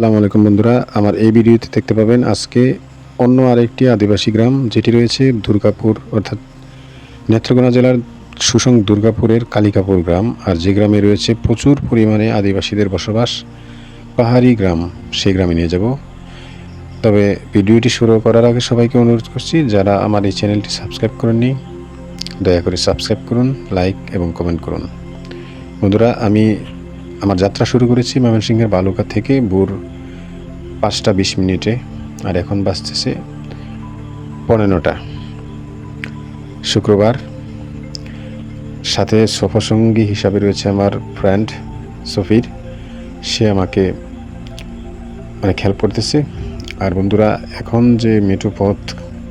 সালামু আলাইকুম বন্ধুরা, আমার এই ভিডিওতে দেখতে পাবেন আজকে অন্য আরেকটি আদিবাসী গ্রাম, যেটি রয়েছে দুর্গাপুর, অর্থাৎ নেত্রকোনা জেলার সুসং দুর্গাপুরের কালিকাপুর গ্রাম। আর যে গ্রামে রয়েছে প্রচুর পরিমাণে আদিবাসীদের বসবাস, পাহাড়ি গ্রাম, সেই গ্রামে নিয়ে যাব। তবে ভিডিওটি শুরু করার আগে সবাইকে অনুরোধ করছি, যারা আমার এই চ্যানেলটি সাবস্ক্রাইব করেননি, দয়া করে সাবস্ক্রাইব করুন, লাইক এবং কমেন্ট করুন। বন্ধুরা, আমি আমার যাত্রা শুরু করেছি ময়মনসিংহের বালুকা থেকে, ভোর পাঁচটা বিশ মিনিটে, আর এখন বাজতেছে পনেরোটা। শুক্রবার। সাথে সফরসঙ্গী হিসাবে রয়েছে আমার ফ্রেন্ড সফির। সে আমাকে মানে খেয়াল করতেছে। আর বন্ধুরা, এখন যে মেট্রো পথ,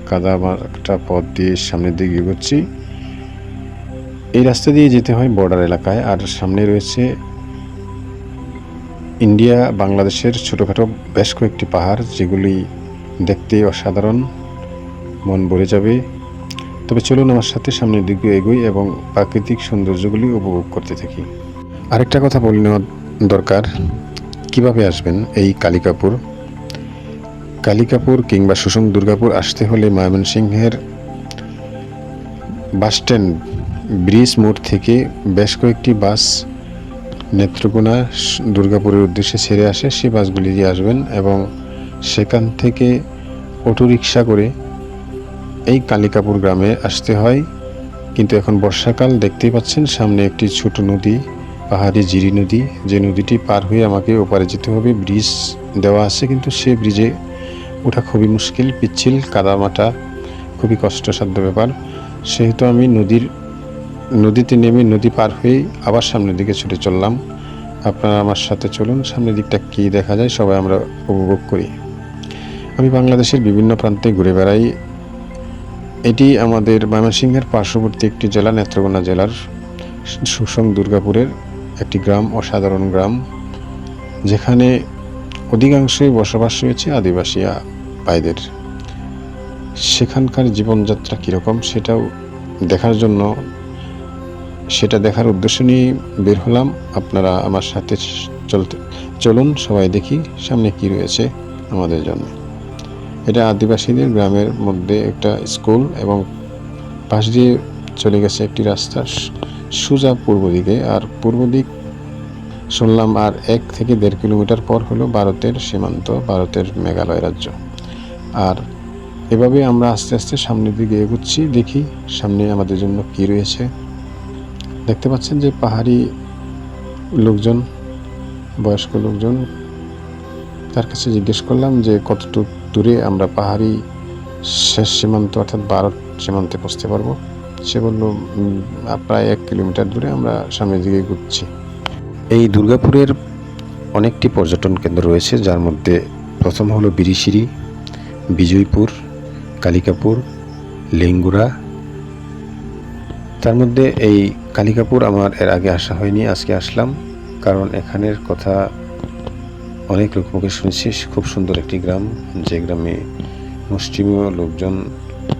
কাদা একটা পথ দিয়ে সামনের দিকে এগোচ্ছি, এই রাস্তা দিয়ে যেতে হয় বর্ডার এলাকায়। আর সামনে রয়েছে ইন্ডিয়া, বাংলাদেশের ছোটোখাটো বেশ কয়েকটি পাহাড়, যেগুলি দেখতে অসাধারণ, মন ভরে যাবে। তবে চলুন আমার সাথে সামনের দিকে এগোই এবং প্রাকৃতিক সৌন্দর্যগুলি উপভোগ করতে থাকি। আরেকটা কথা বলে নেওয়া দরকার, কীভাবে আসবেন এই কালিকাপুর? কালিকাপুর কিংবা সুষম দুর্গাপুর আসতে হলে ময়মনসিংহের বাসস্ট্যান্ড ব্রিজ মোড় থেকে বেশ কয়েকটি বাস নেত্রকোনা দুর্গাপুরের উদ্দেশ্যে ছেড়ে আসে সেই বাসগুলি দিয়ে আসবেন এবং সেখান থেকে অটোরিকশা করে এই কালিকাপুর গ্রামে আসতে হয়। কিন্তু এখন বর্ষাকাল, দেখতেই পাচ্ছেন সামনে একটি ছোট নদী, পাহাড়ি জিরি নদী। যে নদীটি পার হয়ে আমাকে ওপারে যেতে হবে, ব্রিজ দেওয়া আছে, কিন্তু সে ব্রিজে ওঠা খুবই মুশকিল, পিচ্ছিল, কাদামাটা খুবই কষ্টসাধ্য ব্যাপার। সেহেতু আমি নদীর নদীতে নেমে নদী পার হয়ে আবার সামনের দিকে ছুটে চললাম। আপনারা আমার সাথে চলুন, সামনের দিকটা কী দেখা যায় সবাই আমরা উপভোগ করি। আমি বাংলাদেশের বিভিন্ন প্রান্তে ঘুরে বেড়াই। এটি আমাদের ময়মনসিংহের পার্শ্ববর্তী একটি জেলা, নেত্রকোনা জেলার সুসং দুর্গাপুরের একটি গ্রাম, অসাধারণ গ্রাম, যেখানে অধিকাংশই বসবাস রয়েছে আদিবাসী ভাইদের। সেখানকার জীবনযাত্রা কীরকম সেটাও দেখার জন্য সেটা দেখার উদ্দেশ্য নিয়ে বের হলাম। আপনারা আমার সাথে চলতে, চলুন সবাই দেখি সামনে কি রয়েছে আমাদের জন্য। এটা আদিবাসীদের গ্রামের মধ্যে একটা স্কুল এবং পাশ দিয়ে চলে গেছে একটি রাস্তা সোজা পূর্ব দিকে। আর পূর্ব দিক শুনলাম আর এক থেকে দেড় কিলোমিটার পর হলো ভারতের সীমান্ত, ভারতের মেঘালয় রাজ্য। আর এভাবে আমরা আস্তে আস্তে সামনের দিকে এগুচ্ছি, দেখি সামনে আমাদের জন্য কি রয়েছে। দেখতে পাচ্ছেন যে পাহাড়ি লোকজন, বয়স্ক লোকজন, তার কাছে জিজ্ঞেস করলাম যে কতটুক দূরে আমরা পাহাড়ি শেষ সীমান্ত অর্থাৎ ভারত সীমান্তে পৌঁছতে পারব? সে বলল প্রায় এক কিলোমিটার দূরে আমরা সামনের দিকে ঘুরছি। এই দুর্গাপুরের অনেকটি পর্যটন কেন্দ্র রয়েছে, যার মধ্যে প্রথম হলো বিরিশিরি বিজয়পুর, কালিকাপুর লেঙ্গুরা তার মধ্যে এই কালিকাপুর আমার এর আগে আসা হয়নি, আজকে আসলাম। কারণ এখানের কথা অনেক লোক মুখে শুনেছি। খুব সুন্দর একটি গ্রাম, যে গ্রামে মুসলিমীয় লোকজন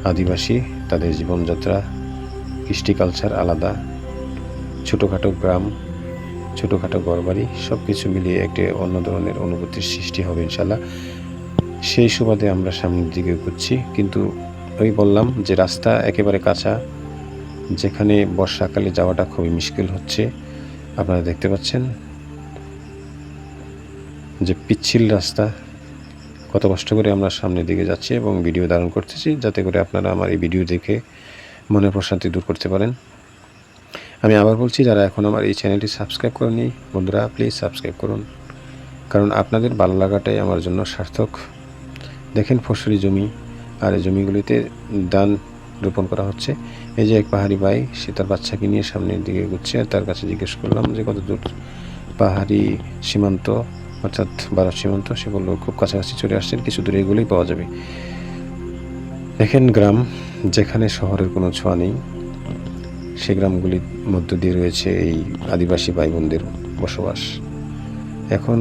আদিবাসী, তাদের জীবনযাত্রা, কৃষ্টি কালচার আলাদা। ছোটোখাটো গ্রাম, ছোটোখাটো ঘরবাড়ি সব কিছু মিলিয়ে একটি অন্য ধরনের অনুভূতির সৃষ্টি হবে ইনশাল্লাহ সেই সুবাদে আমরা সামনের দিকে ঘুরছি কিন্তু ওই বললাম যে রাস্তা একেবারে কাঁচা যেখানে বর্ষাকালে যাওয়াটা খুবই মুশকিল হচ্ছে। আপনারা দেখতে পাচ্ছেন যে পিচ্ছিল রাস্তা। কত কষ্ট করে আমরা সামনের দিকে যাচ্ছি এবং ভিডিও ধারণ করতেছি, যাতে করে আপনারা আমার এই ভিডিও দেখে মনের প্রশান্তি দূর করতে পারেন। আমি আবার বলছি, যারা এখন আমার এই চ্যানেলটি সাবস্ক্রাইব করেনি বন্ধুরা প্লিজ সাবস্ক্রাইব করুন। কারণ আপনাদের ভালো লাগাটাই আমার জন্য সার্থক। দেখেন ফসলি জমি, আর এই জমিগুলিতে ধান রোপণ করা হচ্ছে। এই যে এক পাহাড়ি ভাই, সে তার বাচ্চাকে নিয়ে সামনের দিকে ঘুরছে তার কাছে জিজ্ঞেস করলাম যে কত দূর? পাহাড়ি সীমান্ত, অর্থাৎ ভারত সীমান্ত, সে বলল, খুব কাছাকাছি চলে আসছেন, কিছু দূরে এগুলোই পাওয়া যাবে। দেখেন গ্রাম, যেখানে শহরের কোনো ছোঁয়া নেই, সে গ্রামগুলির মধ্য দিয়ে রয়েছে এই আদিবাসী ভাই বোনদের বসবাস। এখন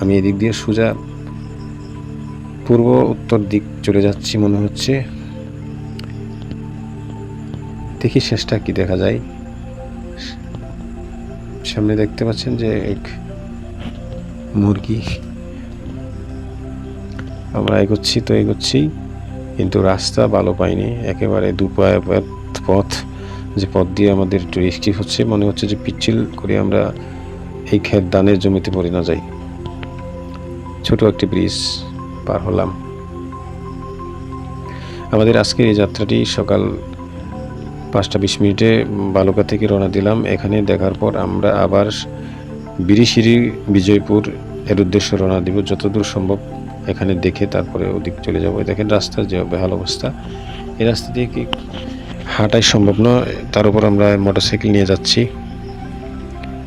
আমি এদিক দিয়ে সোজা পূর্ব উত্তর দিক চলে যাচ্ছি, মনে হচ্ছে। দেখি শেষটা কি দেখা যায়। সামনে দেখতে পাচ্ছেন যে এক মুরগি। আমরা এগোচ্ছি তো এগোচ্ছি, কিন্তু রাস্তা ভালো পাইনি। একেবারে দুপায়ে পথ- যে পথ দিয়ে আমাদের রিস্কি হচ্ছে, মনে হচ্ছে যে পিচ্ছিল করে আমরা এই ক্ষেত দানের জমিতে পড়ে না যাই। ছোট একটি ব্রিজ পার হলাম। আমাদের আজকের এই যাত্রাটি সকাল পাঁচটা বিশ মিনিটে বালুকা থেকে রওনা দিলাম। এখানে দেখার পর আমরা আবার বিরিশিরি, বিজয়পুর এর উদ্দেশ্যে রওনা দিব। যতদূর সম্ভব এখানে দেখে তারপরে ওদিক চলে যাব। দেখেন রাস্তার যে বেহাল অবস্থা। এই রাস্তা দিয়ে কি হাঁটাই সম্ভব নয় তার উপর আমরা মোটরসাইকেল নিয়ে যাচ্ছি।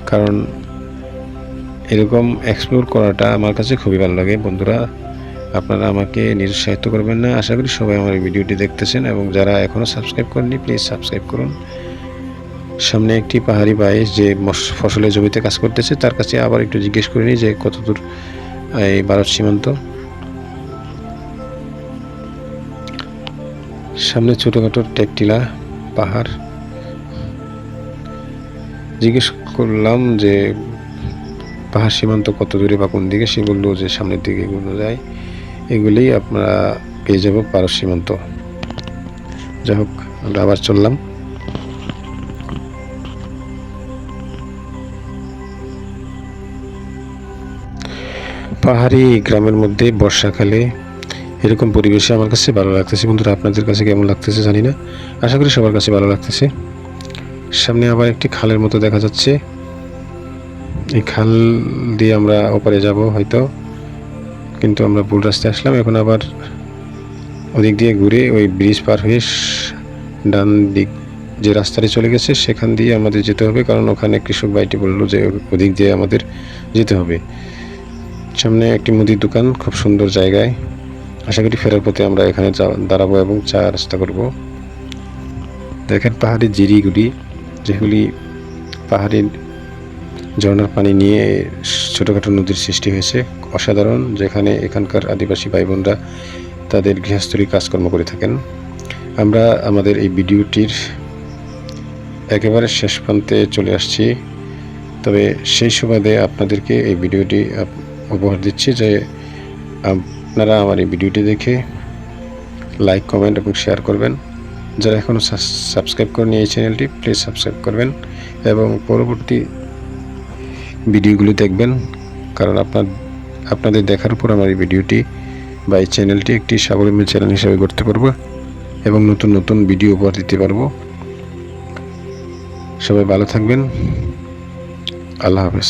কারণ এরকম এক্সপ্লোর করাটা আমার কাছে খুবই ভালো লাগে। বন্ধুরা আপনারা আমাকে নিরুৎসাহিত করবেন না। আশা করি সবাই আমার এই ভিডিওটি দেখতেছেন এবং যারা এখনও সাবস্ক্রাইব করেননি, প্লিজ সাবস্ক্রাইব করুন। সামনে একটি পাহাড়ি ভাই যে ফসলের জমিতে কাজ করতেছে, তার কাছে আবার একটু জিজ্ঞেস করে নিই যে কতদূর, এই ভারত সীমান্ত। সামনে ছোটোখাটো টেকটিলা পাহাড়। জিজ্ঞেস করলাম যে পাহাড় সীমান্ত কত দূরে বা কোন দিকে, সে বলল যে সামনের দিকে এগুলো যায়। এগুলি আপনারা পেয়ে যাব পারস সীমান্ত। যাই হোক, আমরা আবার চললাম। পাহাড়ি গ্রামের মধ্যে বর্ষাকালে এরকম পরিবেশে আমার কাছে ভালো লাগতেছে। বন্ধুরা, আপনাদের কাছে কেমন লাগতেছে জানি না। আশা করি সবার কাছে ভালো লাগতেছে। সামনে আবার একটি খালের মতো দেখা যাচ্ছে। এই খাল দিয়ে আমরা ওপারে যাব হয়তো। কিন্তু আমরা ভুল রাস্তায় আসলাম। এখন আবার ওদিক দিয়ে ঘুরে ওই ব্রিজ পার হয়ে ডান দিক যে রাস্তাটি চলে গেছে, সেখান দিয়ে আমাদের যেতে হবে। কারণ ওখানে কৃষক ভাইটি বলল যে, ওদিক দিয়ে আমাদের যেতে হবে। সামনে একটি মুদির দোকান, খুব সুন্দর জায়গায়। আশা করি ফেরার পথে আমরা এখানে দাঁড়াবো এবং চা রাস্তা করব। দেখেন পাহাড়ি জিরিগুলি যেগুলি পাহাড়ি ঝর্ণার পানি নিয়ে ছোটোখাটো নদীর সৃষ্টি হয়েছে। অসাধারণ, যেখানে এখানকার আদিবাসী ভাই বোনরা তাদের গৃহস্থলী কাজকর্ম করে থাকেন। আমরা আমাদের এই ভিডিওটির একেবারে শেষ প্রান্তে চলে আসছি। তবে সেই সুবাদে আপনাদেরকে এই ভিডিওটি উপহার দিচ্ছি যে আপনারা আমার এই ভিডিওটি দেখে লাইক, কমেন্ট এবং শেয়ার করবেন। যারা এখনও সাবস্ক্রাইব করেনি এই চ্যানেলটি, প্লিজ সাবস্ক্রাইব করবেন এবং পরবর্তী ভিডিওগুলি দেখবেন। কারণ আপনার আপনাদের দেখার পর আমার এই ভিডিওটি বা এই চ্যানেলটি একটি স্বাবলম্বী চ্যানেল হিসাবে করতে পারব এবং নতুন নতুন ভিডিও উপহার দিতে পারব। সবাই ভালো থাকবেন। আল্লাহ হাফেজ।